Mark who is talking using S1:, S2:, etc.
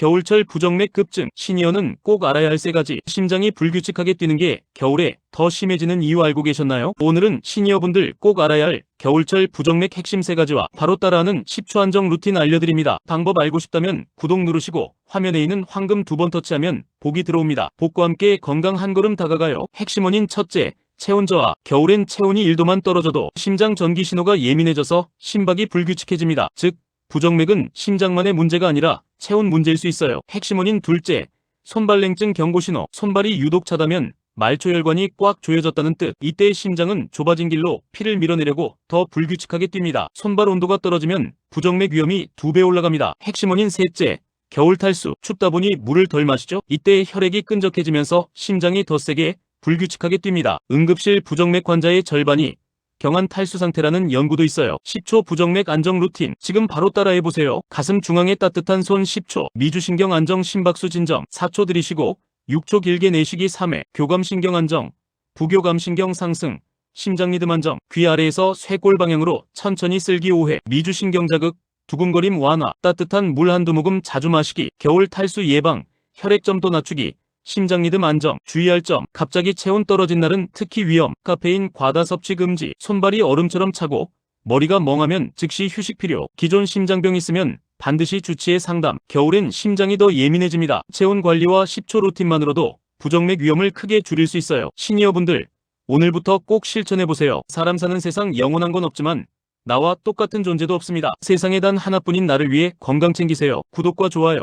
S1: 겨울철 부정맥 급증, 시니어는 꼭 알아야 할 세 가지. 심장이 불규칙하게 뛰는 게 겨울에 더 심해지는 이유 알고 계셨나요? 오늘은 시니어분들 꼭 알아야 할 겨울철 부정맥 핵심 세 가지와 바로 따라하는 10초 안정 루틴 알려드립니다. 방법 알고 싶다면 구독 누르시고 화면에 있는 황금 두 번 터치하면 복이 들어옵니다. 복과 함께 건강 한 걸음 다가가요. 핵심 원인 첫째, 체온 저하. 겨울엔 체온이 1도만 떨어져도 심장 전기 신호가 예민해져서 심박이 불규칙해집니다. 즉, 부정맥은 심장만의 문제가 아니라 체온 문제일 수 있어요. 핵심 원인 둘째, 손발냉증 경고 신호. 손발이 유독 차다면 말초혈관이 꽉 조여졌다는 뜻. 이때 심장은 좁아진 길로 피를 밀어내려고 더 불규칙하게 뜁니다. 손발 온도가 떨어지면 부정맥 위험이 두 배 올라갑니다. 핵심 원인 셋째, 겨울 탈수. 춥다 보니 물을 덜 마시죠? 이때 혈액이 끈적해지면서 심장이 더 세게 불규칙하게 뜁니다. 응급실 부정맥 환자의 절반이 경한 탈수 상태라는 연구도 있어요. 10초 부정맥 안정 루틴. 지금 바로 따라해보세요. 가슴 중앙에 따뜻한 손 10초. 미주신경 안정 심박수 진정 4초 들이쉬고 6초 길게 내쉬기 3회. 교감신경 안정. 부교감신경 상승. 심장 리듬 안정. 귀 아래에서 쇄골 방향으로 천천히 쓸기 5회. 미주신경 자극. 두근거림 완화. 따뜻한 물 한두 모금 자주 마시기. 겨울 탈수 예방. 혈액점도 낮추기. 심장 리듬 안정, 주의할 점, 갑자기 체온 떨어진 날은 특히 위험, 카페인 과다 섭취 금지, 손발이 얼음처럼 차고, 머리가 멍하면 즉시 휴식 필요, 기존 심장병 있으면 반드시 주치의 상담, 겨울엔 심장이 더 예민해집니다. 체온 관리와 10초 루틴만으로도 부정맥 위험을 크게 줄일 수 있어요. 시니어분들, 오늘부터 꼭 실천해보세요. 사람 사는 세상 영원한 건 없지만, 나와 똑같은 존재도 없습니다. 세상에 단 하나뿐인 나를 위해 건강 챙기세요. 구독과 좋아요,